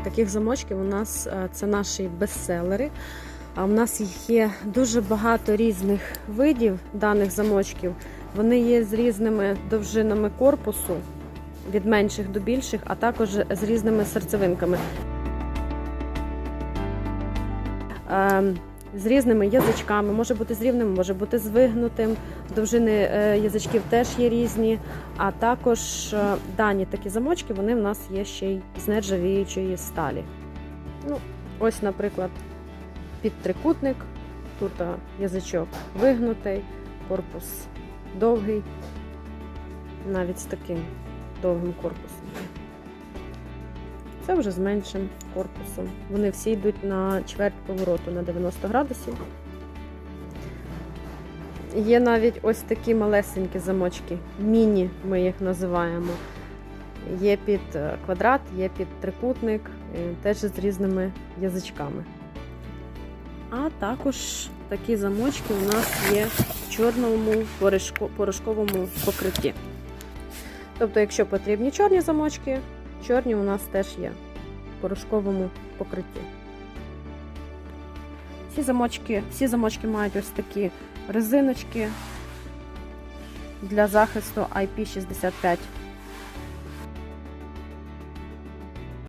таких замочків у нас е, це наші бестселери. А в нас їх є дуже багато різних видів даних замочків. Вони є з різними довжинами корпусу, від менших до більших, а також з різними серцевинками. З різними язичками, може бути з рівним, може бути з вигнутим. Довжини е, язичків теж є різні. А також е, дані такі замочки, вони в нас є ще й з нержавіючої сталі. Ну, ось, наприклад, під трикутник. Тут е, язичок вигнутий, корпус довгий, навіть з таким довгим корпусом. Це вже з меншим корпусом. Вони всі йдуть на чверть повороту на 90 градусів. Є навіть ось такі малесенькі замочки, міні ми їх називаємо. Є під е, квадрат, є під трикутник, е, теж з різними язичками. А також такі замочки у нас є в чорному порошковому покритті. Тобто, якщо потрібні чорні замочки, чорні у нас теж є в порошковому покритті. Всі замочки, всі замочки мають ось такі резиночки для захисту IP65